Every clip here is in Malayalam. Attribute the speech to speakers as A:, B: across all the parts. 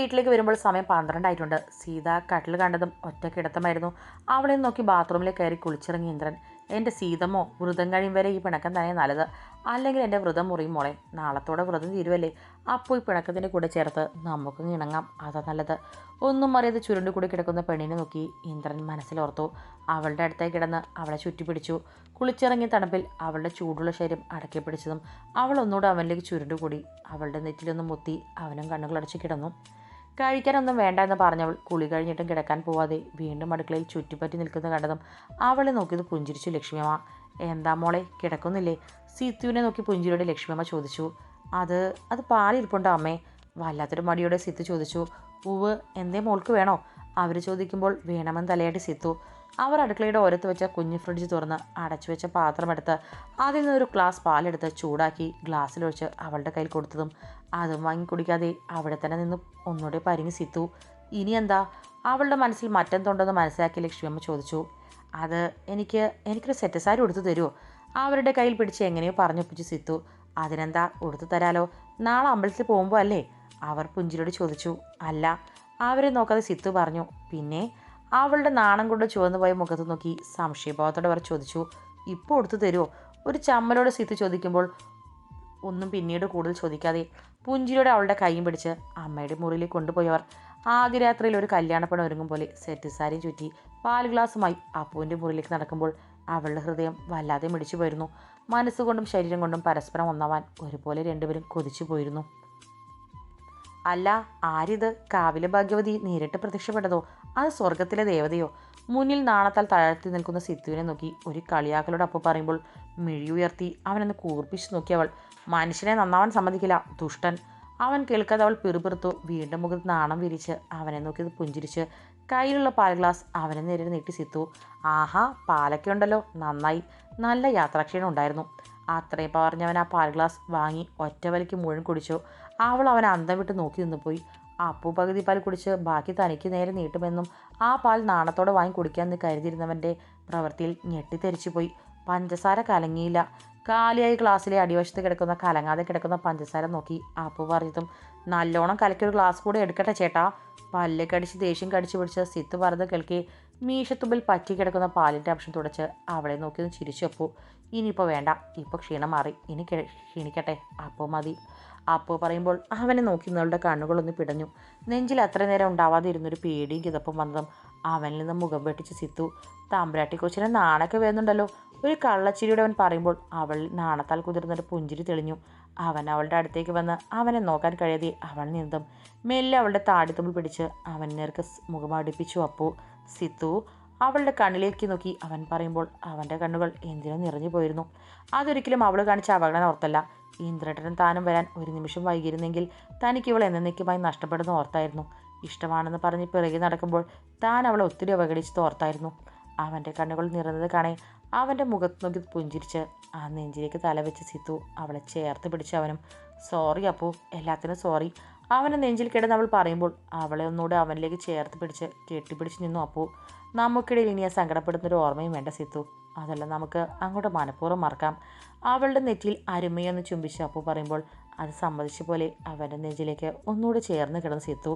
A: വീട്ടിലേക്ക് വരുമ്പോൾ സമയം പന്ത്രണ്ടായിട്ടുണ്ട്. സീത കട്ടിൽ കണ്ടതും ഒറ്റ കിടത്തമായിരുന്നു. അവളെ നോക്കി ബാത്റൂമിലേക്ക് കയറി കുളിച്ചിറങ്ങി ഇന്ദ്രൻ. എന്റെ സീതമോ വ്രതം കഴിയും വരെ ഈ പിണക്കം തന്നെ നല്ലത്. അല്ലെങ്കിൽ എന്റെ വ്രതം മുറിയും മോളെ. നാളത്തോടെ വ്രതം തീരുവല്ലേ? അപ്പോൾ ഈ പിണക്കത്തിന്റെ കൂടെ ചേർത്ത് നമുക്കും ഇണങ്ങാം. അതാ നല്ലത്. ഒന്നും അറിയാതെ ചുരുണ്ട് കൂടി കിടക്കുന്ന പെണ്ണിനെ നോക്കി ഇന്ദ്രൻ മനസ്സിലോർത്തു അവളുടെ അടുത്തേക്ക് കിടന്ന് അവളെ ചുറ്റിപ്പിടിച്ചു. കുളിച്ചിറങ്ങിയ തണുപ്പിൽ അവളുടെ ചൂടുള്ള ശരീരം അടക്കി പിടിച്ചതും അവൾ ഒന്നുകൂടെ അവനിലേക്ക് ചുരുണ്ടുകൂടി അവളുടെ നെറ്റിലൊന്നും മുത്തി അവനും കണ്ണുകളടച്ച് കിടന്നു. കഴിക്കാനൊന്നും വേണ്ട എന്ന് പറഞ്ഞവൾ കുളി കഴിഞ്ഞിട്ടും കിടക്കാൻ പോവാതെ വീണ്ടും അടുക്കളയിൽ ചുറ്റിപ്പറ്റി നിൽക്കുന്ന കണ്ടതും അവളെ നോക്കിയത് പുഞ്ചിരിച്ചു ലക്ഷ്മിയമ്മ. എന്താ മോളെ കിടക്കുന്നില്ലേ? സിത്തുവിനെ നോക്കി പുഞ്ചിരിയോടെ ലക്ഷ്മിയമ്മ ചോദിച്ചു. അത് അത് പാലിരിപ്പുണ്ടോ അമ്മേ? വല്ലാത്തൊരു മടിയോടെ സിത്തു ചോദിച്ചു. ഉവ് എന്തേ മോൾക്ക് വേണോ? അവർ ചോദിക്കുമ്പോൾ വേണമെന്ന് തലയാട്ടി സിത്തു. അവർ അടുക്കളയുടെ ഓരത്ത് വെച്ച കുഞ്ഞു ഫ്രിഡ്ജ് തുറന്ന് അടച്ചു വെച്ച പാത്രമെടുത്ത് അതിൽ നിന്നൊരു ഗ്ലാസ് പാലെടുത്ത് ചൂടാക്കി ഗ്ലാസ്സിലൊഴിച്ച് അവളുടെ കയ്യിൽ കൊടുത്തതും അതും വാങ്ങി കുടിക്കാതെ അവിടെ തന്നെ നിന്ന് ഒന്നുകൂടെ പരിങ്ങി സിത്തു. ഇനി എന്താ? അവളുടെ മനസ്സിൽ മറ്റെന്തുണ്ടെന്ന് മനസ്സിലാക്കി ലക്ഷ്മിയമ്മ ചോദിച്ചു. അത് എനിക്ക് എനിക്കൊരു സെറ്റ് സാരി ഉടുത്തു തരുമോ അവരുടെ കയ്യിൽ പിടിച്ച് എങ്ങനെയോ പറഞ്ഞൊപ്പിച്ച് സിത്തു. അതിനെന്താ ഉടുത്തു തരാലോ? നാളെ അമ്പലത്തിൽ പോകുമ്പോൾ അല്ലേ? അവർ പുഞ്ചിലോട് ചോദിച്ചു. അല്ല അവരെ നോക്കാതെ സിത്തു പറഞ്ഞു. പിന്നെ? അവളുടെ നാണം കൊണ്ട് ചുവന്നു പോയ മുഖത്ത് നോക്കി സംശയഭാവത്തോടെ അവർ ചോദിച്ചു ഇപ്പോൾ എടുത്തു തരുമോ ഒരു ചമ്മലോട് സീത്ത് ചോദിക്കുമ്പോൾ ഒന്നും പിന്നീട് കൂടുതൽ ചോദിക്കാതെ പുഞ്ചിരിയോടെ അവളുടെ കൈയും പിടിച്ച് അമ്മയുടെ മുറിയിലേക്ക് കൊണ്ടുപോയവർ. ആദ്യ രാത്രിയിൽ ഒരു കല്യാണപ്പണം ഒരുങ്ങും പോലെ സെറ്റ് സാരിയും ചുറ്റി പാൽ ഗ്ലാസുമായി അപ്പുവിന്റെ മുറിയിലേക്ക് നടക്കുമ്പോൾ അവളുടെ ഹൃദയം വല്ലാതെ മിടിച്ചു പോയിരുന്നു. മനസ്സുകൊണ്ടും ശരീരം കൊണ്ടും പരസ്പരം ഒന്നാവാൻ ഒരുപോലെ രണ്ടുപേരും കൊതിച്ചു പോയിരുന്നു. അല്ല ആരിത്? കാവിലെ ഭാഗ്യവതി നേരിട്ട് പ്രത്യക്ഷപ്പെട്ടതോ? അത് സ്വർഗത്തിലെ ദേവതയോ? മുന്നിൽ നാണത്താൽ താഴ്ത്തി നിൽക്കുന്ന സിദ്ധുവിനെ നോക്കി ഒരു കളിയാക്കലോട് അപ്പ പറയുമ്പോൾ മിഴിയുയർത്തി അവനെന്ന് കൂർപ്പിച്ച് നോക്കിയവൾ മനുഷ്യനെ നന്നാവാൻ സമ്മതിക്കില്ല ദുഷ്ടൻ. അവൻ കേൾക്കാതെ അവൾ പിറുപിറുത്തു വീണ്ടും മുഖത്ത് നാണം വിരിച്ച് അവനെ നോക്കിയത് പുഞ്ചിരിച്ച് കയ്യിലുള്ള പാൽ ഗ്ലാസ് അവനെ നേരെ നീട്ടി സിത്തു ആഹാ പാലൊക്കെ ഉണ്ടല്ലോ നന്നായി. നല്ല യാത്രാക്ഷീണം ഉണ്ടായിരുന്നു. അത്രയും പറഞ്ഞവൻ ആ പാൽ ഗ്ലാസ് വാങ്ങി ഒറ്റവലിക്ക് മുഴുവൻ കുടിച്ചു. അവൾ അവനെ അന്തം വിട്ട് നോക്കി നിന്ന് പോയി അപ്പു പകുതി പാൽ കുടിച്ച് ബാക്കി തനിക്ക് നേരെ നീട്ടുമെന്നും ആ പാൽ നാണത്തോടെ വാങ്ങി കുടിക്കാമെന്ന് കരുതിയിരുന്നവന്റെ പ്രവൃത്തിയിൽ ഞെട്ടിത്തെറിച്ചു പോയി പഞ്ചസാര കലങ്ങിയില്ല. കാലിയായി ഗ്ലാസ്സിലെ അടിവശത്ത് കിടക്കുന്ന കലങ്ങാതെ കിടക്കുന്ന പഞ്ചസാര നോക്കി അപ്പു പറഞ്ഞതും നല്ലോണം കലക്കൊരു ഗ്ലാസ് കൂടെ എടുക്കട്ടെ ചേട്ടാ. പല്ല് കടിച്ച് ദേഷ്യം കടിച്ചു പിടിച്ച് സിത്ത് പറഞ്ഞത് കേൾക്കി മീശത്തുമ്പിൽ പറ്റിക്കിടക്കുന്ന പാലിന്റെ അംശം തുടച്ച് അവളെ നോക്കി ഒന്ന് ചിരിച്ചു അപ്പു. ഇനിയിപ്പോൾ വേണ്ട. ഇപ്പോൾ ക്ഷീണം മാറി. ഇനി ക്ഷീണിക്കട്ടെ. അപ്പോൾ മതി. അപ്പോൾ പറയുമ്പോൾ അവനെ നോക്കി നിങ്ങളുടെ കണ്ണുകളൊന്ന് പിടഞ്ഞു. നെഞ്ചിൽ അത്ര നേരം ഉണ്ടാവാതെ ഇരുന്നൊരു പേടിയും കിതപ്പും വന്നതും അവനിൽ നിന്ന് മുഖം വെട്ടിച്ച് സിത്തു തമ്പുരാട്ടി കൊച്ചിനെ നാണൊക്കെ വരുന്നുണ്ടല്ലോ ഒരു കള്ളച്ചിരിയുടെ അവൻ പറയുമ്പോൾ അവൾ നാണത്താൽ കുതിർന്നൊരു പുഞ്ചിരി തെളിഞ്ഞു. അവൻ അവളുടെ അടുത്തേക്ക് വന്ന് അവനെ നോക്കാൻ കഴിയാതെ അവൾ നിന്നും മെല്ലെ അവളുടെ താടിത്തുമ്പിൽ പിടിച്ച് അവൻ നേർക്ക് സ് മുഖം അടുപ്പിച്ചു അപ്പു. സിത്തു അവളുടെ കണ്ണിലേക്ക് നോക്കി. അവൻ പറയുമ്പോൾ അവന്റെ കണ്ണുകൾ ഇന്ദ്രൻ നിറഞ്ഞു പോയിരുന്നു. അതൊരിക്കലും അവൾ കാണിച്ച അവഗണന ഓർത്തല്ല. ഇന്ദ്രട്ടനും താനും വരാൻ ഒരു നിമിഷം വൈകിയിരുന്നെങ്കിൽ തനിക്ക് ഇവൾ എന്നേക്കുമായി നഷ്ടപ്പെടുന്ന ഓർത്തായിരുന്നു. ഇഷ്ടമാണെന്ന് പറഞ്ഞ് പിറകെ നടക്കുമ്പോൾ താൻ അവളെ ഒത്തിരി അവഗണിച്ചത് ഓർത്തായിരുന്നു അവന്റെ കണ്ണുകൾ നിറഞ്ഞത് കാണേ അവന്റെ മുഖത്ത് നോക്കി പുഞ്ചിരിച്ച് ആ നെഞ്ചിലേക്ക് തലവെച്ച് സിത്തു അവളെ ചേർത്ത് പിടിച്ച് അവനും സോറി അപ്പു എല്ലാത്തിനും സോറി. അവനെ നെഞ്ചിൽ കിടന്ന് അവൾ പറയുമ്പോൾ അവളെ ഒന്നുകൂടെ അവനിലേക്ക് ചേർത്ത് പിടിച്ച് കെട്ടിപ്പിടിച്ച് നിന്നു അപ്പോൾ നമുക്കിടയിൽ ഇനി ആ സങ്കടപ്പെടുന്നൊരു ഓർമ്മയും വേണ്ട സിത്തു. അതല്ല നമുക്ക് അങ്ങോട്ട് മനഃപൂർവം മറക്കാം. അവളുടെ നെറ്റിയിൽ അരുമയൊന്ന് ചുംബിച്ച് അപ്പു പറയുമ്പോൾ അത് സമ്മതിച്ച പോലെ അവന്റെ നെഞ്ചിലേക്ക് ഒന്നുകൂടെ ചേർന്ന് കിടന്ന് സിത്തു.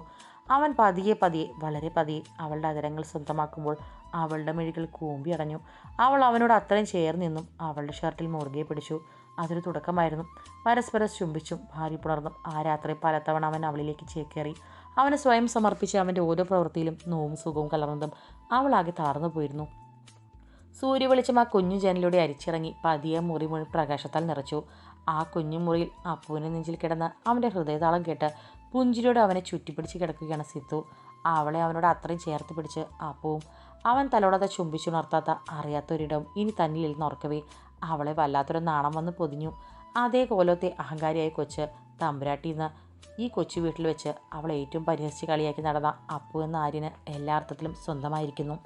A: അവൻ പതിയെ പതിയെ വളരെ പതിയെ അവളുടെ അതരങ്ങൾ സ്വന്തമാക്കുമ്പോൾ അവളുടെ മിഴികൾ കൂമ്പി അടഞ്ഞു അവൾ അവനോട് അത്രയും ചേർന്ന് നിന്നും. അവളുടെ ഷർട്ടിൽ മുറുകെ പിടിച്ചു. അതൊരു തുടക്കമായിരുന്നു. പരസ്പരം ചുംബിച്ചും ഭാര്യ പുണർന്നും ആ രാത്രി പലതവണ അവൻ അവളിലേക്ക് ചേക്കേറി. അവനെ സ്വയം സമർപ്പിച്ച് അവന്റെ ഓരോ പ്രവൃത്തിയിലും നോവും സുഖവും കലർന്നതും അവളാകെ താർന്നു പോയിരുന്നു. സൂര്യവെളിച്ചം ആ കുഞ്ഞു ജനലിലൂടെ അരിച്ചിറങ്ങി പതിയെ മുറി മുഴുവൻ പ്രകാശത്താൽ നിറച്ചു. ആ കുഞ്ഞു മുറിയിൽ അപ്പുവിനെ നെഞ്ചിൽ കിടന്ന് അവന്റെ ഹൃദയതാളം കേട്ട് പുഞ്ചിലൂടെ അവനെ ചുറ്റിപ്പിടിച്ച് കിടക്കുകയാണ് സിത്തു. അവളെ അവനോട് അത്രയും ചേർത്ത് പിടിച്ച് അപ്പവും അവൻ തലോടത്തെ ചുംബിച്ചുണർത്താത്ത അറിയാത്തൊരിടം ഇനി തന്നിലിരുന്ന് നോർക്കവേ അവളെ വല്ലാത്തൊരു നാണം വന്ന് പൊതിഞ്ഞു. അതേ കോലത്തെ അഹങ്കാരിയായ കൊച്ച് തമ്പുരാട്ടിന്ന് ഈ കൊച്ചു വീട്ടിൽ വെച്ച് അവൾ ഏറ്റവും പരിഹസിച്ച് കളിയാക്കി നടന്ന അപ്പു എന്ന ആര്യന് എല്ലാ അർത്ഥത്തിലും സ്വന്തമായിരിക്കുന്നു.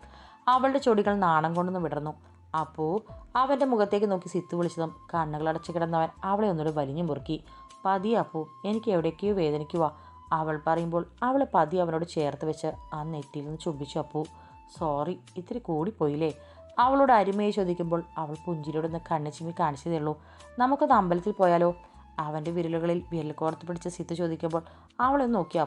A: അവളുടെ ചൊടികൾ നാണം കൊണ്ടൊന്ന് വിടർന്നു. അപ്പു അവന്റെ മുഖത്തേക്ക് നോക്കി സിത്തു വിളിച്ചതും കണ്ണുകളടച്ച് കിടന്നവൻ അവളെ ഒന്നുകൂടെ വലിഞ്ഞു മുറുക്കി. പതി അപ്പു എനിക്ക് എവിടേക്കോ വേദനിക്കുവാ അവൾ പറയുമ്പോൾ അവളെ പതി അവനോട് ചേർത്ത് വെച്ച് ആ നെറ്റിയിൽ നിന്ന് ചുംബിച്ചു അപ്പു. സോറി ഇത്തിരി കൂടിപ്പോയില്ലേ? അവളോട് അരുമയെ ചോദിക്കുമ്പോൾ അവൾ പുഞ്ചിലോട് നിന്ന് കണ്ണു ചിമ്മി കാണിച്ചതേ ഉള്ളൂ. നമുക്കത് അമ്പലത്തിൽ പോയാലോ? അവന്റെ വിരലുകളിൽ വിരൽ കോർത്ത് പിടിച്ച സിത്ത് ചോദിക്കുമ്പോൾ അവളെ നോക്കി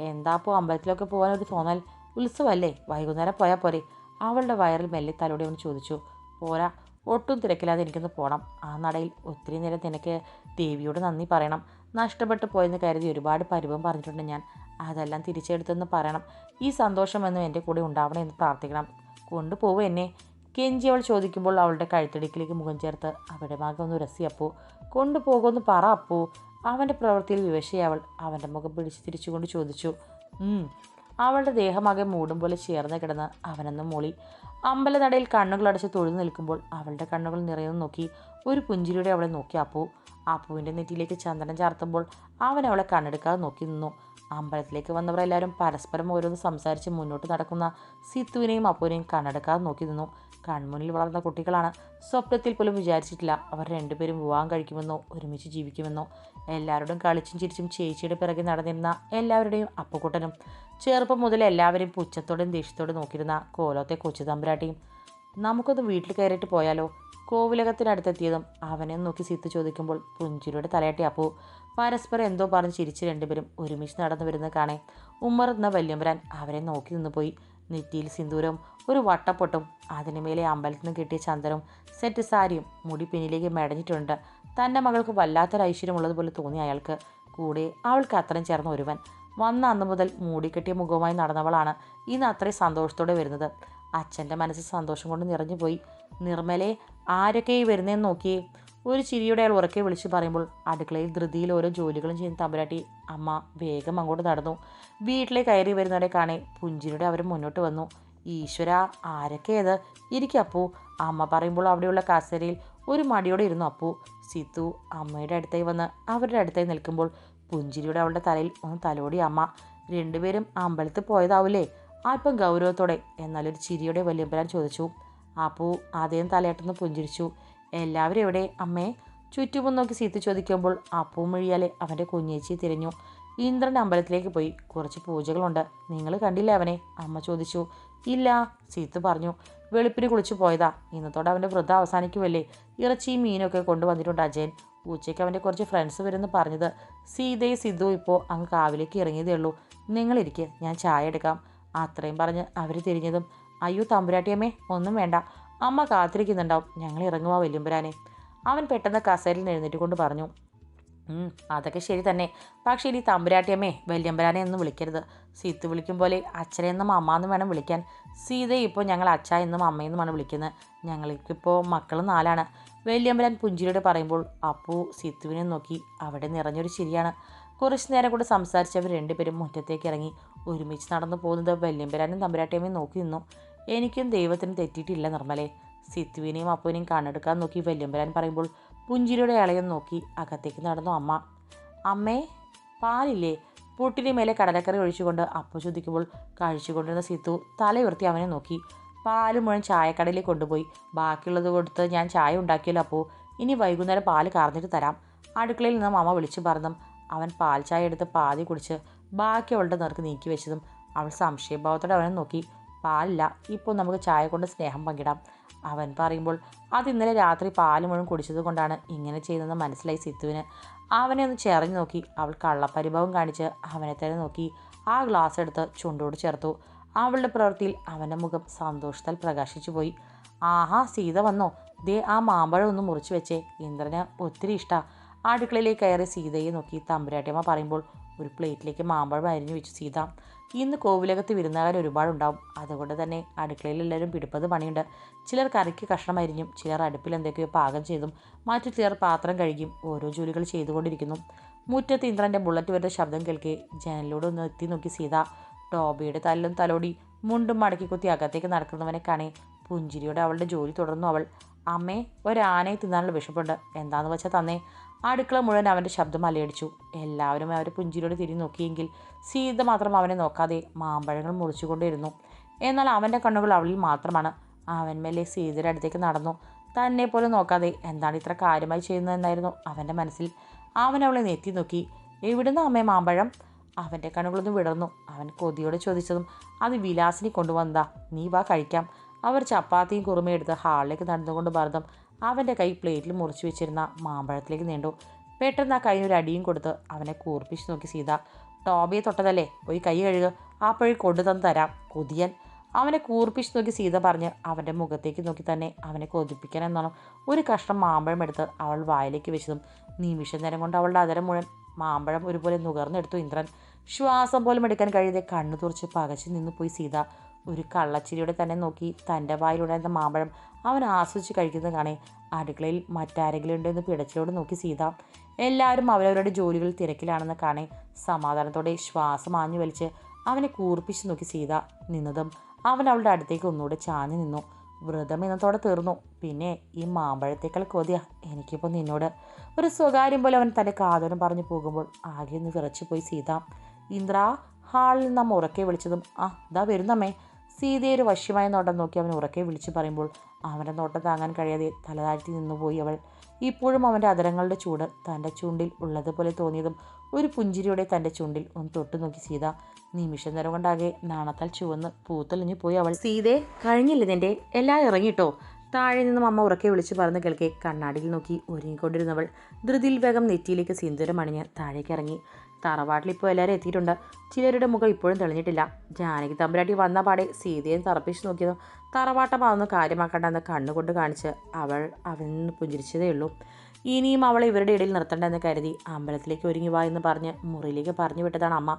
A: എന്താ പോ അമ്പലത്തിലൊക്കെ പോകാനൊരു തോന്നൽ? ഉത്സവമല്ലേ വൈകുന്നേരം പോയാൽ പോരെ. അവളുടെ വയറിൽ മെല്ലെ തലോടെ അവൻ ചോദിച്ചു. പോരാ ഒട്ടും തിരക്കില്ലാതെ എനിക്കൊന്ന് പോകണം ആ നടയിൽ ഒത്തിരി നേരം നിനക്ക് ദേവിയോട് നന്ദി പറയണം. നഷ്ടപ്പെട്ടു പോയെന്ന് കരുതി ഒരുപാട് പരിഭവം പറഞ്ഞിട്ടുണ്ട് ഞാൻ. അതെല്ലാം തിരിച്ചെടുത്തെന്ന് പറയണം. ഈ സന്തോഷമെന്നും എന്റെ കൂടെ ഉണ്ടാവണം എന്ന് പ്രാർത്ഥിക്കണം. കൊണ്ടുപോകും എന്നെ. കെഞ്ചി അവൾ ചോദിക്കുമ്പോൾ അവളുടെ കഴുത്തടിക്കിലേക്ക് മുഖം ചേർത്ത് അവിടെ ഭാഗം ഒന്ന് ഉരസി കൊണ്ടുപോകുമെന്ന് പറ അപ്പോ. അവന്റെ പ്രവൃത്തിയിൽ വിവശയവൾ അവന്റെ മുഖം പിടിച്ച് തിരിച്ചുകൊണ്ട് ചോദിച്ചു. അവളുടെ ദേഹമാകെ മൂടും പോലെ ചേർന്ന് കിടന്ന് അവനെന്ന് മൂളി അമ്പലനടയിൽ കണ്ണുകളടച്ച് തൊഴുതു നിൽക്കുമ്പോൾ അവളുടെ കണ്ണുകൾ നിറയുന്നു നോക്കി ഒരു പുഞ്ചിരിയുടെ അവളെ നോക്കി അപ്പു. അപ്പുവിന്റെ നെറ്റിയിലേക്ക് ചന്ദനം ചാർത്തുമ്പോൾ അവൻ അവളെ കണ്ണെടുക്കാതെ നോക്കി നിന്നു. അമ്പലത്തിലേക്ക് വന്നവരെല്ലാവരും പരസ്പരം ഓരോന്ന് സംസാരിച്ച് മുന്നോട്ട് നടക്കുന്ന സിത്തുവിനെയും അപ്പുവിനെയും കണ്ണെടുക്കാതെ നോക്കി നിന്നു. കൺമുന്നിൽ വളർന്ന കുട്ടികളാണ് സ്വപ്നത്തിൽ പോലും വിചാരിച്ചിട്ടില്ല. അവർ രണ്ടുപേരും വിവാഹം കഴിക്കുമെന്നോ ഒരുമിച്ച് ജീവിക്കുമെന്നോ എല്ലാവരോടും കളിച്ചും ചിരിച്ചും ചേച്ചിയുടെ പിറകെ നടന്നിരുന്ന എല്ലാവരുടെയും അപ്പക്കുട്ടനും ചെറുപ്പം മുതൽ എല്ലാവരെയും പുച്ഛത്തോടും ദേഷ്യത്തോടും നോക്കിയിരുന്ന കോലോത്തെ കൊച്ചു തമ്പുരാട്ടിയും. നമുക്കൊന്ന് വീട്ടിൽ കയറിയിട്ട് പോയാലോ? കോവിലകത്തിനടുത്തെത്തിയതും അവനെ നോക്കി സിത്ത് ചോദിക്കുമ്പോൾ പുഞ്ചിരിയുടെ തലയാട്ടി അപ്പു പരസ്പരം എന്തോ പറഞ്ഞ് ചിരിച്ച് രണ്ടുപേരും ഒരുമിച്ച് നടന്നു വരുന്നത് കാണേ. ഉമ്മർ എന്ന വല്യമ്പരാൻ അവരെ നോക്കി നിന്ന് പോയി. നെറ്റിയിൽ സിന്ദൂരം ഒരു വട്ടപ്പൊട്ടും അതിനു മേലെ അമ്പലത്തിൽ നിന്ന് കിട്ടിയ ചന്ദനവും സെറ്റ് സാരിയും മുടി പിന്നിലേക്ക് മെടഞ്ഞിട്ടുണ്ട്. തന്റെ മകൾക്ക് വല്ലാത്തൊരു ഐശ്വര്യമുള്ളതുപോലെ തോന്നി അയാൾക്ക്. കൂടെ അവൾക്ക് അത്രയും ചേർന്ന ഒരുവൻ. വന്ന അന്ന് മുതൽ മൂടിക്കെട്ടിയ മുഖവുമായി നടന്നവളാണ് ഇന്ന് അത്രയും സന്തോഷത്തോടെ വരുന്നത്. അച്ഛന്റെ മനസ്സ് സന്തോഷം കൊണ്ട് നിറഞ്ഞുപോയി. നിർമ്മലെ ആരൊക്കെ ഈ വരുന്നതെന്ന് നോക്കിയേ. ഒരു ചിരിയുടെ അയാൾ ഉറക്കെ വിളിച്ച് പറയുമ്പോൾ അടുക്കളയിൽ ധൃതിയിൽ ഓരോ ജോലികളും ചെയ്യുന്ന തമ്പുരാട്ടി അമ്മ വേഗം അങ്ങോട്ട് നടന്നു. വീട്ടിലെ കയറി വരുന്നവരെ കാണേ പുഞ്ചിരിയുടെ അവർ മുന്നോട്ട് വന്നു. ഈശ്വര ആരൊക്കെയത്? ഇരിക്കപ്പൂ അമ്മ പറയുമ്പോൾ അവിടെയുള്ള കസേരയിൽ ഒരു മടിയോടെ ഇരുന്നു അപ്പു. സിത്തു അമ്മയുടെ അടുത്തായി വന്ന് അവരുടെ അടുത്തായി നിൽക്കുമ്പോൾ പുഞ്ചിരിയുടെ അവളുടെ തലയിൽ ഒന്ന് തലോടി അമ്മ രണ്ടുപേരും അമ്പലത്തിൽ പോയതാവൂലേ? അല്പം ഗൗരവത്തോടെ. എന്നാലൊരു ചിരിയോടെ വലിയമ്പരാൻ ചോദിച്ചു. അപ്പു ആദ്യം തലയട്ടെന്ന് പുഞ്ചിരിച്ചു. എല്ലാവരും എവിടെ? അമ്മേ ചുറ്റുമും നോക്കി സീത്ത് ചോദിക്കുമ്പോൾ അപ്പവും മൊഴിയാലെ അവന്റെ കുഞ്ഞേച്ചി തിരഞ്ഞു. ഇന്ദ്രൻ അമ്പലത്തിലേക്ക് പോയി. കുറച്ച് പൂജകളുണ്ട്. നിങ്ങൾ കണ്ടില്ല അവനെ? അമ്മ ചോദിച്ചു. ഇല്ല സീത്ത് പറഞ്ഞു. വെളുപ്പിന് കുളിച്ചു പോയതാ. ഇന്നത്തോടെ അവന്റെ വൃദ്ധ അവസാനിക്കുമല്ലേ? ഇറച്ചിയും മീനൊക്കെ കൊണ്ടുവന്നിട്ടുണ്ട് അജയൻ. ഉച്ചയ്ക്ക് അവന്റെ കുറച്ച് ഫ്രണ്ട്സ് വരുമെന്ന് പറഞ്ഞത് സീതയും സിദ്ധു ഇപ്പോൾ അങ്ങ് കാവിലേക്ക് ഇറങ്ങിയതേ ഉള്ളൂ. നിങ്ങളിരിക്കെ ഞാൻ ചായ എടുക്കാം. അത്രയും പറഞ്ഞ് അവർ തിരിഞ്ഞതും അയ്യോ തമ്പുരാട്ടിയമ്മേ ഒന്നും വേണ്ട. അമ്മ കാത്തിരിക്കുന്നുണ്ടാവും. ഞങ്ങൾ ഇറങ്ങുവാ വല്യമ്പുരാനെ. അവൻ പെട്ടെന്ന് കസേരയിൽ എഴുന്നേറ്റ് കൊണ്ട് പറഞ്ഞു "ഉം, അതൊക്കെ ശരി തന്നെ. പക്ഷേ ഇനി തമ്പുരാട്ടിയമ്മേ വല്യമ്പരാനെ ഒന്നും വിളിക്കരുത്. സീത്ത് വിളിക്കും പോലെ അച്ഛനെ എന്നും അമ്മ എന്നും വേണം വിളിക്കാൻ. സീതയെ ഇപ്പോൾ ഞങ്ങൾ അച്ഛ എന്നും അമ്മയെന്നുമാണ് വിളിക്കുന്നത്. ഞങ്ങൾക്കിപ്പോൾ മക്കൾ നാലാണ്. വല്യമ്പരാൻ പുഞ്ചിരിയോട് പറയുമ്പോൾ അപ്പൂ സീത്തുവിനെ നോക്കി. അവിടെ നിറഞ്ഞൊരു ചിരിയാണ്. കുറച്ച് നേരം കൂടെ സംസാരിച്ചവർ രണ്ടുപേരും മുറ്റത്തേക്ക് ഇറങ്ങി. ഒരുമിച്ച് നടന്നു പോകുന്നത് വല്യമ്പരാനും തമ്പുരാട്ടിയമ്മയും നോക്കി നിന്നു. എനിക്കും ദൈവത്തിനും തെറ്റിയിട്ടില്ല നിർമ്മലേ. സിത്തുവിനെയും അപ്പുവിനെയും കണ്ണെടുക്കാൻ നോക്കി വല്യമ്പരാൻ പറയുമ്പോൾ പുഞ്ചിരിയുടെ ഇളയം നോക്കി അകത്തേക്ക് നടന്നു അമ്മ. അമ്മേ പാലില്ലേ? പൊട്ടിന് മേലെ കടലക്കറി ഒഴിച്ചുകൊണ്ട് അപ്പു ചോദിക്കുമ്പോൾ കഴിച്ചുകൊണ്ടിരുന്ന സിത്തു തലയുയർത്തി അവനെ നോക്കി. പാൽ മുഴുവൻ ചായക്കടയിൽ കൊണ്ടുപോയി. ബാക്കിയുള്ളത് കൊടുത്ത് ഞാൻ ചായ ഉണ്ടാക്കിയല്ലോ അപ്പോൾ ഇനി വൈകുന്നേരം പാൽ കാർന്നിട്ട് തരാം. അടുക്കളയിൽ നിന്നും അമ്മ വിളിച്ചു പറഞ്ഞു അവൻ പാൽ ചായ എടുത്ത് പാതി കുടിച്ച് ബാക്കി അവളുടെ നേർക്ക് നീക്കി വെച്ചതും അവൾ സംശയഭാവത്തോടെ അവനെ നോക്കി. പാലില്ല. ഇപ്പോൾ നമുക്ക് ചായ കൊണ്ട് സ്നേഹം പങ്കിടാം. അവൻ പറയുമ്പോൾ അത് ഇന്നലെ രാത്രി പാൽ മുഴുവൻ കുടിച്ചത് കൊണ്ടാണ് ഇങ്ങനെ ചെയ്യുന്നതെന്ന് മനസ്സിലായി സിത്തുവിന്. അവനെ ഒന്ന് ചെറിഞ്ഞു നോക്കി. അവൾ കള്ളപ്പരിഭവം കാണിച്ച് അവനെ തന്നെ നോക്കി. ആ ഗ്ലാസ് എടുത്ത് ചുണ്ടോട് ചേർത്തു. അവളുടെ പ്രവൃത്തിയിൽ അവന്റെ മുഖം സന്തോഷത്താൽ പ്രകാശിച്ചു പോയി. ആഹാ സീത വന്നോ? ദേ ആ മാമ്പഴം ഒന്ന് മുറിച്ച് വെച്ചേ. ഇന്ദ്രന് ഒത്തിരി ഇഷ്ടാ. അടുക്കളയിലേക്ക് കയറി സീതയെ നോക്കി തമ്പുരാട്ടിയമ്മ പറയുമ്പോൾ ഒരു പ്ലേറ്റിലേക്ക് മാമ്പഴം അരിഞ്ഞു വെച്ചു സീത ഇന്ന് കോവിലകത്ത് വിരുന്നുകാർ ഒരുപാടുണ്ടാവും. അതുകൊണ്ട് തന്നെ അടുക്കളയിൽ എല്ലാവരും പിടിപ്പത് പണിയുണ്ട്. ചിലർ കറിക്ക് കഷ്ണം അരിഞ്ഞും ചിലർ അടുപ്പിൽ എന്തൊക്കെയോ പാകം ചെയ്തും മറ്റു ചിലർ പാത്രം കഴുകിയും ഓരോ ജോലികൾ ചെയ്തുകൊണ്ടിരിക്കുന്നു. മുറ്റത്ത് ഇന്ദ്രന്റെ ബുള്ളറ്റ് വരുന്ന ശബ്ദം കേൾക്കെ ജനലിലൂടെ ഒന്ന് എത്തി നോക്കി സീത ടോബിയുടെ തല്ലും തലോടി മുണ്ടും മടക്കി കുത്തി അകത്തേക്ക് നടക്കുന്നവനെ കാണേ. പുഞ്ചിരിയോടെ അവളുടെ ജോലി തുടർന്നു അവൾ അമ്മേ ഒരാനയെ തിന്നാനുള്ള വിഷപ്പുണ്ട് എന്താണെന്ന് വെച്ചാൽ തന്നേ. അടുക്കള മുഴുവൻ അവന്റെ ശബ്ദം അലയടിച്ചു. എല്ലാവരും അവർ പുഞ്ചിരിയോട് തിരിഞ്ഞു നോക്കിയെങ്കിൽ സീത മാത്രം അവനെ നോക്കാതെ മാമ്പഴങ്ങൾ മുറിച്ചുകൊണ്ടിരുന്നു. എന്നാൽ അവന്റെ കണ്ണുകൾ അവളിൽ മാത്രമാണ്. അവൻ മേലെ സീതയുടെ അടുത്തേക്ക് നടന്നു. തന്നെ പോലും നോക്കാതെ എന്താണ് ഇത്ര കാര്യമായി ചെയ്യുന്നതെന്നായിരുന്നു അവന്റെ മനസ്സിൽ. അവൻ അവളെ നെത്തി നോക്കി എവിടുന്ന് അമ്മേ മാമ്പഴം? അവന്റെ കണ്ണുകളൊന്ന് വിടർന്നു. അവൻ കൊതിയോടെ ചോദിച്ചതും അത് വിലാസിനി കൊണ്ടുവന്നതാ. നീ വാ കഴിക്കാം. അവർ ചപ്പാത്തിയും കുറുമയും എടുത്ത് ഹാളിലേക്ക് നടന്നുകൊണ്ട് ഭരതം അവന്റെ കൈ പ്ലേറ്റിൽ മുറിച്ചു വെച്ചിരുന്ന മാമ്പഴത്തിലേക്ക് നീണ്ടു. പെട്ടെന്ന് ആ കൈനൊരു അടിയും കൊടുത്ത് അവനെ കൂർപ്പിച്ച് നോക്കി സീത ടോബിയെ തൊട്ടതല്ലേ? പോയി കൈ കഴുകുക അപ്പോഴേ കൊണ്ടു തന്ന് തരാം കൊതിയൻ. അവനെ കൂർപ്പിച്ച് നോക്കി സീത പറഞ്ഞ് അവന്റെ മുഖത്തേക്ക് നോക്കി തന്നെ അവനെ കൊതിപ്പിക്കാൻ എന്നോണം ഒരു കഷ്ണം മാമ്പഴം എടുത്ത് അവൾ വായിലേക്ക് വെച്ചതും നിമിഷം നേരം കൊണ്ട് അവളുടെ അതരം മുഴുവൻ മാമ്പഴം ഒരുപോലെ നുകർന്നെടുത്തു ഇന്ദ്രൻ. ശ്വാസം പോലും എടുക്കാൻ കഴിയാതെ കണ്ണു തുറച്ച് പകച്ചു നിന്ന് പോയി സീത ഒരു കള്ളച്ചിരിയോടെ തന്നെ നോക്കി തന്റെ വായിലുണ്ടായിരുന്ന മാമ്പഴം അവൻ ആസ്വദിച്ച് കഴിക്കുന്നത് കാണേ. അടുക്കളയിൽ മറ്റാരെങ്കിലും ഉണ്ടെന്ന് പിടച്ചിലോട് നോക്കി സീത. എല്ലാവരും അവരവരുടെ ജോലികൾ തിരക്കിലാണെന്ന് കാണേ. സമാധാനത്തോടെ ശ്വാസം ആഞ്ഞു വലിച്ച് അവനെ കൂർപ്പിച്ച് നോക്കി സീത. നിന്നതും അവൻ അവളുടെ അടുത്തേക്ക് ഒന്നുകൂടെ ചാഞ്ഞു നിന്നു. വ്രതം ഇന്നത്തോടെ തീർന്നു. പിന്നെ ഈ മാമ്പഴത്തേക്കാൾ കൊതിയ. എനിക്കിപ്പോൾ നിന്നോട് ഒരു സ്വകാര്യം പോലെ അവൻ തന്റെ കാതോരം പറഞ്ഞു പോകുമ്പോൾ ആകെ ഒന്ന് വിറച്ചുപോയി സീത. ഇന്ദ്ര ഹാളിൽ നാം ഉറക്കെ വിളിച്ചതും ആ ഇതാ വരുന്നമ്മേ. സീതയെ ഒരു വശ്യമായ നോട്ടം നോക്കി അവൻ ഉറക്കെ വിളിച്ചു പറയുമ്പോൾ അവന്റെ നോട്ടം താങ്ങാൻ കഴിയാതെ തലതാഴ്ത്തി നിന്നുപോയി അവൾ. ഇപ്പോഴും അവന്റെ അതരങ്ങളുടെ ചൂട് തന്റെ ചുണ്ടിൽ ഉള്ളതുപോലെ തോന്നിയതും ഒരു പുഞ്ചിരിയോടെ തന്റെ ചുണ്ടിൽ ഒന്ന് തൊട്ടു നോക്കി സീത. നിമിഷ നേരം കൊണ്ടാകെ നാണത്താൽ ചുവന്ന് പൂത്തെളിഞ്ഞു പോയി അവൾ. സീതേ കഴിഞ്ഞില്ലേ നിന്റെ എല്ലാം ഇറങ്ങിട്ടോ? താഴെ നിന്നും അമ്മ ഉറക്കെ വിളിച്ചു പറഞ്ഞ് കേൾക്കെ കണ്ണാടിയിൽ നോക്കി ഒരുങ്ങിക്കൊണ്ടിരുന്നവൾ. ധൃതിയിൽ വേഗം നെറ്റിയിലേക്ക് സിന്ദൂരം അണിഞ്ഞ് താഴേക്ക് ഇറങ്ങി. തറവാട്ടിൽ ഇപ്പോൾ എല്ലാവരും എത്തിയിട്ടുണ്ട്. ചിലരുടെ മുഖം ഇപ്പോഴും തെളിഞ്ഞിട്ടില്ല. ജാനകി തമ്പുരാട്ടി വന്ന പാടെ സീതയെ തറപ്പിച്ച് നോക്കിയതും തറവാട്ടമാണെന്ന് കാര്യമാക്കണ്ടെന്ന് കണ്ണുകൊണ്ട് കാണിച്ച് അവൾ അവനിൽ പുഞ്ചിരിച്ചതേ ഉള്ളൂ. ഇനിയും അവളെ ഇവരുടെ ഇടയിൽ നിർത്തണ്ടെന്ന് കരുതി അമ്പലത്തിലേക്ക് ഒരുങ്ങി വാ എന്ന് പറഞ്ഞ് മുറിയിലേക്ക് പറഞ്ഞു വിട്ടതാണ് അമ്മ.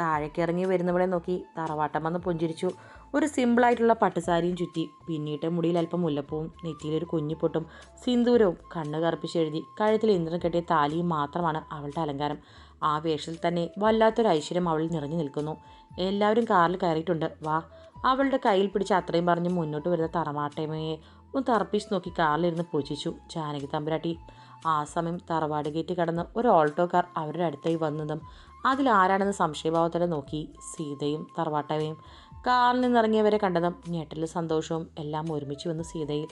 A: താഴേക്ക് ഇറങ്ങി വരുന്നവളെ നോക്കി തറവാട്ടം വന്ന് പുഞ്ചിരിച്ചു. ഒരു സിമ്പിളായിട്ടുള്ള പട്ടുസാരിയും ചുറ്റി. പിന്നീട്ട് മുടിയിൽ അല്പം മുല്ലപ്പൂവും നെറ്റിയിലൊരു കുഞ്ഞിപ്പൊട്ടും സിന്ദൂരവും കണ്ണ് കറുപ്പിച്ചെഴുതി കഴുത്തിൽ ഇന്ദ്രൻ കെട്ടിയ താലിയും മാത്രമാണ് അവളുടെ അലങ്കാരം. ആ വേഷത്തിൽ തന്നെ വല്ലാത്തൊരു ഐശ്വര്യം അവൾ നിറഞ്ഞു നിൽക്കുന്നു. എല്ലാവരും കാറിൽ കയറിയിട്ടുണ്ട്. വാ. അവളുടെ കയ്യിൽ പിടിച്ച് അത്രയും പറഞ്ഞ് മുന്നോട്ട് വരുന്ന തറമാട്ടയമയെ ഒന്ന് തറപ്പിച്ച് നോക്കി കാറിലിരുന്ന് പൂജിച്ചു. ജാനകി തമ്പുരാട്ടി ആ സമയം തറവാട് ഗേറ്റ് കടന്ന് ഒരു ഓൾട്ടോ കാർ അവരുടെ അടുത്തേക്ക് വന്നതും അതിലാരാണെന്ന് സംശയഭാവത്തോടെ നോക്കി. സീതയും തറവാട്ടവയും കാറിൽ നിന്നിറങ്ങിയവരെ കണ്ടതും ഞെട്ടലും സന്തോഷവും എല്ലാം ഒരുമിച്ച് വന്ന് സീതയിൽ.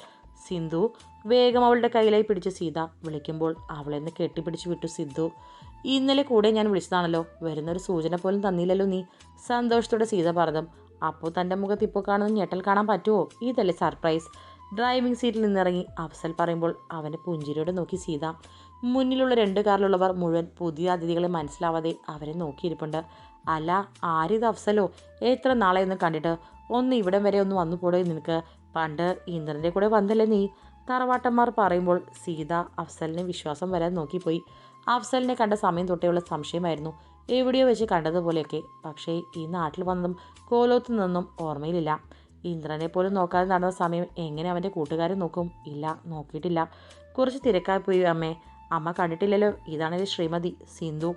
A: സിന്ധു വേഗം അവളുടെ കയ്യിലായി പിടിച്ച സീത വിളിക്കുമ്പോൾ അവളെന്ന് കെട്ടിപ്പിടിച്ച് വിട്ടു. സിദ്ധു ഇന്നലെ കൂടെ ഞാൻ വിളിച്ചതാണല്ലോ. വരുന്നൊരു സൂചന പോലും തന്നില്ലല്ലോ നീ. സന്തോഷത്തോടെ സീത പറഞ്ഞു. അപ്പോൾ തന്റെ മുഖത്ത് ഇപ്പോൾ കാണുന്ന ഞെട്ടൽ കാണാൻ പറ്റുമോ ഇതല്ലേ സർപ്രൈസ്. ഡ്രൈവിംഗ് സീറ്റിൽ നിന്നിറങ്ങി അഫ്സൽ പറയുമ്പോൾ അവനെ പുഞ്ചിരിയോടെ നോക്കി സീത. മുന്നിലുള്ള രണ്ട് കാറിലുള്ളവർ മുഴുവൻ പുതിയ അതിഥികളെ മനസ്സിലാവാതെ അവരെ നോക്കിയിരിപ്പുണ്ട്. അല്ല ആരിത് അഫ്സലോ? എത്ര നാളെ കണ്ടിട്ട്? ഒന്ന് ഇവിടം വരെ ഒന്ന് വന്നു പോടേ നിനക്ക്. പണ്ട് ഇന്ദ്രന്റെ കൂടെ വന്നല്ലേ നീ? തറവാട്ടന്മാർ പറയുമ്പോൾ സീത അഫ്സലിന് വിശ്വാസം വരാൻ നോക്കിപ്പോയി. അഫ്സലിനെ കണ്ട സമയം തൊട്ടേയുള്ള സംശയമായിരുന്നു. എവിടെയോ വെച്ച് കണ്ടതുപോലെയൊക്കെ. പക്ഷേ ഈ നാട്ടിൽ വന്നതും കോലോത്തു നിന്നും ഓർമ്മയിലില്ല. ഇന്ദ്രനെ പോലും നോക്കാതെ നടന്ന സമയം എങ്ങനെ അവന്റെ കൂട്ടുകാരൻ നോക്കും? ഇല്ല നോക്കിയിട്ടില്ല. കുറച്ച് തിരക്കായി പോയി അമ്മേ. അമ്മ കണ്ടിട്ടില്ലല്ലോ. ഇതാണ് ശ്രീമതി സിന്ധു.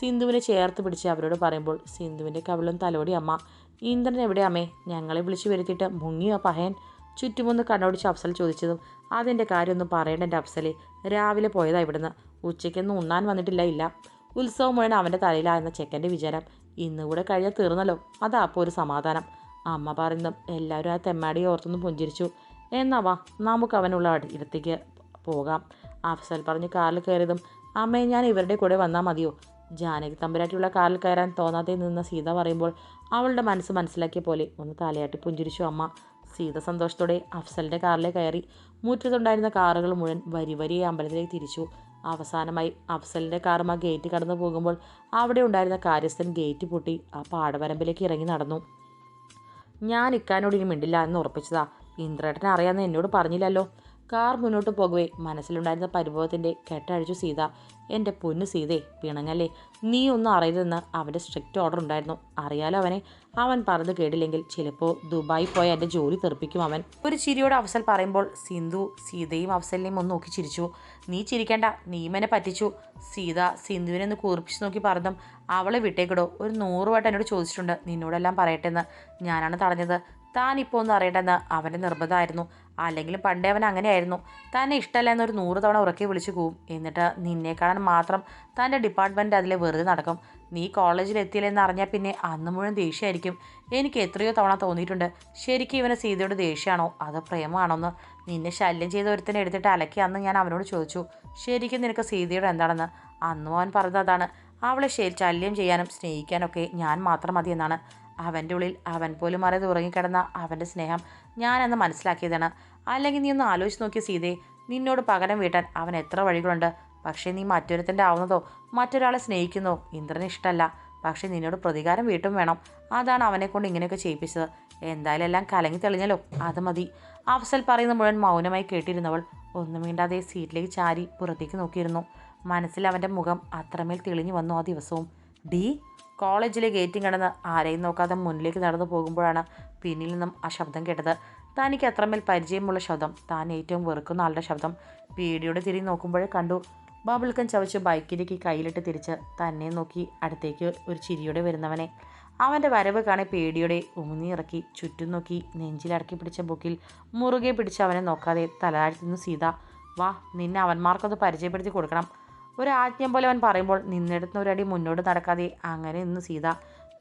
A: സിന്ധുവിനെ ചേർത്ത് പിടിച്ച് അവരോട് പറയുമ്പോൾ സിന്ധുവിന്റെ കവിളും തലോടി അമ്മ. ഇന്ദ്രൻ എവിടെ അമ്മേ? ഞങ്ങളെ വിളിച്ചു വരുത്തിയിട്ട് മുങ്ങിയോ പഹയൻ? ചുറ്റുമൊന്ന് കണ്ണോടിച്ച് അഫ്സൽ ചോദിച്ചതും അതിന്റെ കാര്യമൊന്നും പറയേണ്ട എന്റെ അഫ്സലെ. രാവിലെ പോയതാ ഇവിടുന്ന്. ഉച്ചയ്ക്കൊന്നും ഉണ്ണാൻ വന്നിട്ടില്ല ഇല്ല. ഉത്സവം മുഴുവൻ അവന്റെ തലയിലായിരുന്ന ചെക്കന്റെ വിചാരം. ഇന്നുകൂടെ കഴിഞ്ഞാൽ തീർന്നല്ലോ. അതാ അപ്പോൾ ഒരു സമാധാനം. അമ്മ പറയുന്നു എല്ലാവരും ആ തെമ്മാടിയെ ഓർത്തൊന്ന് പുഞ്ചിരിച്ചു. എന്നാ വാ നമുക്ക് അവനുള്ള ഇടത്തേക്ക് പോകാം. അഫ്സൽ പറഞ്ഞ് കാറിൽ കയറിയതും അമ്മയെ ഞാൻ ഇവരുടെ കൂടെ വന്നാൽ മതിയോ? ജാനകി തമ്പുരാട്ടിയുള്ള കാറിൽ കയറാൻ തോന്നാതെ നിന്ന സീത പറയുമ്പോൾ അവളുടെ മനസ്സ് മനസ്സിലാക്കിയ പോലെ ഒന്ന് തലയാട്ടി പുഞ്ചിരിച്ചു അമ്മ. സീത സന്തോഷത്തോടെ അഫ്സലിന്റെ കാറിൽ കയറി. മുറ്റത്തുണ്ടായിരുന്ന കാറുകൾ മുഴുവൻ വരി വരിയെ അമ്പലത്തിലേക്ക് തിരിച്ചു. അവസാനമായി അഫ്സലിന്റെ കാറും ആ ഗേറ്റ് കടന്നു പോകുമ്പോൾ അവിടെ ഉണ്ടായിരുന്ന കാര്യസ്ഥൻ ഗേറ്റ് പൊട്ടി ആ പാടവരമ്പിലേക്ക് ഇറങ്ങി നടന്നു. ഞാൻ ഇക്കാനോട് ഇനി മിണ്ടില്ല എന്ന് ഉറപ്പിച്ചതാ. ഇന്ദ്രേട്ടനെ അറിയാമെന്ന് എന്നോട് പറഞ്ഞില്ലല്ലോ. കാർ മുന്നോട്ട് പോകവേ. മനസ്സിലുണ്ടായിരുന്ന പരിഭവത്തിന്റെ കെട്ടഴിച്ചു സീത എന്റെ പൊന്നു സീതേ പിണങ്ങല്ലേ? നീ ഒന്നും അറിയരുതെന്ന് അവന്റെ സ്ട്രിക്റ്റ് ഓർഡർ ഉണ്ടായിരുന്നു. അറിയാലോ അവനെ? അവൻ പറഞ്ഞു കേട്ടില്ലെങ്കിൽ ചിലപ്പോൾ ദുബായി പോയ എന്റെ ജോലി തെറിപ്പിക്കും അവൻ. ഒരു ചിരിയോട് അവസൽ പറയുമ്പോൾ സിന്ധു സീതയും അവസലിനെയും ഒന്ന് നോക്കി ചിരിച്ചു. നീ ചിരിക്കേണ്ട നീ എന്നെ പറ്റിച്ചു. സീത സിന്ധുവിനെ ഒന്ന് കൂർപ്പിച്ച് നോക്കി പറഞ്ഞതും അവളെ വിട്ടേക്കിടോ. ഒരു നൂറ് വട്ടം എന്നോട് ചോദിച്ചിട്ടുണ്ട്. നിന്നോടെല്ലാം പറയട്ടെ എന്ന് ഞാനാണ് തടഞ്ഞത്. താൻ ഇപ്പോൾ ഒന്ന് അറിയട്ടെന്ന് അവന്റെ നിർബന്ധമായിരുന്നു. അല്ലെങ്കിലും പണ്ടേ അവൻ അങ്ങനെയായിരുന്നു. തന്നെ ഇഷ്ടമല്ല എന്നൊരു നൂറ് തവണ ഉറക്കി വിളിച്ചു പോവും എന്നിട്ട് നിന്നെ കാണാൻ മാത്രം തന്റെ ഡിപ്പാർട്ട്മെന്റ് അതിലെ വെറുതെ നടക്കും. നീ കോളേജിൽ എത്തിയില്ലെന്ന് അറിഞ്ഞാൽ പിന്നെ അന്ന് മുഴുവൻ ദേഷ്യമായിരിക്കും. എനിക്ക് എത്രയോ തവണ തോന്നിയിട്ടുണ്ട്. ശരിക്കും ഇവനെ സീതയോട് ദേഷ്യമാണോ അതോ പ്രേമമാണോന്ന്? നിന്നെ ശല്യം ചെയ്ത ഒരുത്തിനെ എടുത്തിട്ട് അലക്കി അന്ന് ഞാൻ അവനോട് ചോദിച്ചു. ശരിക്കും നിനക്ക് സീതയോട് എന്താണെന്ന്? അന്നും അവൻ പറഞ്ഞത് അതാണ്. അവളെ ശല്യം ചെയ്യാനും സ്നേഹിക്കാനൊക്കെ ഞാൻ മാത്രം മതി എന്നാണ് അവന്റെ ഉള്ളിൽ അവൻ പോലും അറിയാതെ ഉറങ്ങിക്കിടന്ന അവന്റെ സ്നേഹം ഞാനെന്ന് മനസ്സിലാക്കിയതാണ്. അല്ലെങ്കിൽ നീ ഒന്ന് ആലോചിച്ച് നോക്കിയ സീതയെ നിന്നോട് പകരം വീട്ടാൻ അവൻ എത്ര വഴികളുണ്ട്. പക്ഷേ നീ മറ്റൊരുത്തന്റെ ആവുന്നതോ മറ്റൊരാളെ സ്നേഹിക്കുന്നോ ഇന്ദ്രന് ഇഷ്ടമല്ല. പക്ഷേ നിന്നോട് പ്രതികാരം വീട്ടും വേണം. അതാണ് അവനെ കൊണ്ട് ഇങ്ങനെയൊക്കെ ചെയ്യിപ്പിച്ചത്. എന്തായാലും എല്ലാം കലങ്ങി തെളിഞ്ഞല്ലോ. അത് മതി. അഫ്സൽ പറയുന്ന മുഴുവൻ മൗനമായി കേട്ടിരുന്നവൾ ഒന്നും വീണ്ടാതെ സീറ്റിലേക്ക് ചാരി പുറത്തേക്ക് നോക്കിയിരുന്നു. മനസ്സിൽ അവന്റെ മുഖം അത്രമേൽ തെളിഞ്ഞു വന്നു ആ ദിവസവും. ഡി കോളേജിലെ ഗേറ്റും കടന്ന് ആരെയും നോക്കാതെ മുന്നിലേക്ക് നടന്നു പോകുമ്പോഴാണ് പിന്നിൽ നിന്നും ആ ശബ്ദം കേട്ടത്. തനിക്ക് അത്രമേൽ പരിചയമുള്ള ശബ്ദം താൻ ഏറ്റവും വെറുക്കുന്ന ആളുടെ ശബ്ദം. പീടിയോടെ തിരിഞ്ഞ് നോക്കുമ്പോഴേ കണ്ടു ബബിൾക്കൻ ചവച്ച് ബൈക്കിലേക്ക് കയ്യിലിട്ട് തിരിച്ച് തന്നെ നോക്കി അടുത്തേക്ക് ഒരു ചിരിയോടെ വരുന്നവനെ. അവന്റെ വരവ് കാണി പേടിയോടെ ഉമിനിറക്കി ചുറ്റും നോക്കി നെഞ്ചിലടക്കി പിടിച്ച ബുക്കിൽ മുറുകെ പിടിച്ച് അവനെ നോക്കാതെ തലതാഴ്ത്തുന്നു സീത. വാ നിന്നെ അവന്മാർക്കൊന്ന് പരിചയപ്പെടുത്തി കൊടുക്കണം. ഒരു ആജ്ഞ പോലെ അവൻ പറയുമ്പോൾ നിന്നെടുത്തുന്ന ഒരടി മുന്നോട്ട് നടക്കാതെ അങ്ങനെ നിന്ന് സീത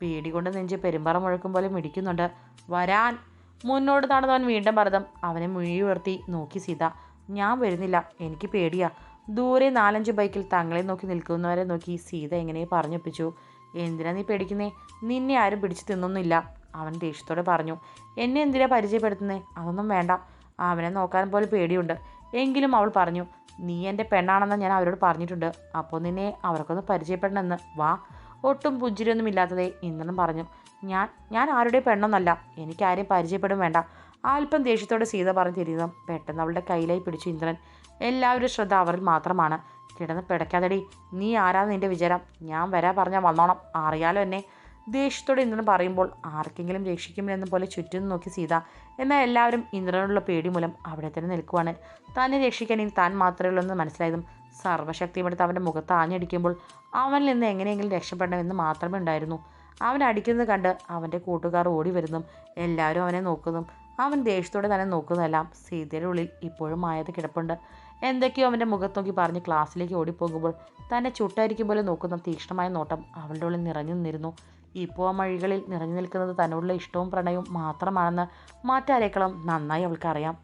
A: പേടി കൊണ്ട് നെഞ്ച് പെരുമ്പറ മുഴക്കും പോലെ മിടിക്കുന്നുണ്ട്. വരാൻ. മുന്നോട്ട് നടന്നവൻ വീണ്ടും ഭരതം അവനെ മുഴി ഉയർത്തി നോക്കി സീത ഞാൻ വരുന്നില്ല എനിക്ക് പേടിയാ. ദൂരെ നാലഞ്ച് ബൈക്കിൽ തങ്ങളെ നോക്കി നിൽക്കുന്നവരെ നോക്കി സീത എങ്ങനെ പറഞ്ഞൊപ്പിച്ചു? എന്തിനാ നീ പേടിക്കുന്നേ? നിന്നെ ആരും പിടിച്ചു തിന്നൊന്നുമില്ല. അവൻ ദേഷ്യത്തോടെ പറഞ്ഞു എന്നെ എന്തിനാ പരിചയപ്പെടുത്തുന്നേ? അതൊന്നും വേണ്ട. അവനെ നോക്കാൻ പോലും പേടിയുണ്ട്. എങ്കിലും അവൾ പറഞ്ഞു നീ എന്റെ പെണ്ണാണെന്ന് ഞാൻ അവരോട് പറഞ്ഞിട്ടുണ്ട്. അപ്പോൾ നിന്നെ അവർക്കൊന്ന് പരിചയപ്പെടണമെന്ന്. വാ. ഒട്ടും പുഞ്ചിരിയൊന്നും ഇല്ലാത്തതേ ഇന്ദ്രൻ പറഞ്ഞു ഞാൻ ഞാൻ ആരുടെ പെണ്ണൊന്നല്ല. എനിക്കാരെയും പരിചയപ്പെടും വേണ്ട. അല്പം ദേഷ്യത്തോടെ സീത പറഞ്ഞു തിരിയുന്നു പെട്ടെന്ന് അവളുടെ കയ്യിലായി പിടിച്ചു ഇന്ദ്രൻ. എല്ലാവരും ശ്രദ്ധ അവരിൽ മാത്രമാണ്. കിടന്ന് പിടയ്ക്കാതെടി. നീ ആരാന്ന് നിന്റെ വിചാരം. ഞാൻ വരാ പറഞ്ഞാൽ വന്നോണം. അറിയാലോ എന്നെ. ദേഷ്യത്തോടെ ഇന്ദ്രൻ പറയുമ്പോൾ ആർക്കെങ്കിലും രക്ഷിക്കുമെന്ന പോലെ ചുറ്റും നോക്കി സീത. എന്നാൽ എല്ലാവരും ഇന്ദ്രനോടുള്ള പേടി മൂലം അവിടെ തന്നെ നിൽക്കുവാണ്. തന്നെ രക്ഷിക്കാൻ ഇനി താൻ മാത്രമേ ഉള്ളൂ എന്ന് മനസ്സിലായതും സർവശക്തിയും എടുത്ത് അവന്റെ മുഖത്ത് ആഞ്ഞടിക്കുമ്പോൾ അവനിൽ നിന്ന് എങ്ങനെയെങ്കിലും രക്ഷപ്പെടണമെന്ന് മാത്രമേ ഉണ്ടായിരുന്നു. അവൻ അടിക്കുന്നത് കണ്ട് അവന്റെ കൂട്ടുകാർ ഓടി വരുന്നതും എല്ലാവരും അവനെ നോക്കുന്നതും അവൻ ദേഷ്യത്തോടെ തന്നെ നോക്കുന്നതെല്ലാം സീതയുടെ ഉള്ളിൽ ഇപ്പോഴും മായത് കിടപ്പുണ്ട്. എന്തൊക്കെയോ അവന്റെ മുഖത്ത് നോക്കി പറഞ്ഞ് ക്ലാസ്സിലേക്ക് ഓടിപ്പോകുമ്പോൾ തന്നെ ചുട്ടായിരിക്കും പോലെ നോക്കുന്ന തീക്ഷ്ണമായ നോട്ടം അവളുടെ ഉള്ളിൽ നിറഞ്ഞു നിന്നിരുന്നു. ഇപ്പോൾ ആ മഴികളിൽ നിറഞ്ഞു നിൽക്കുന്നത് തന്നോടുള്ള ഇഷ്ടവും പ്രണയവും മാത്രമാണെന്ന് മാറ്റാരേക്കളം നന്നായി അവൾക്കറിയാം.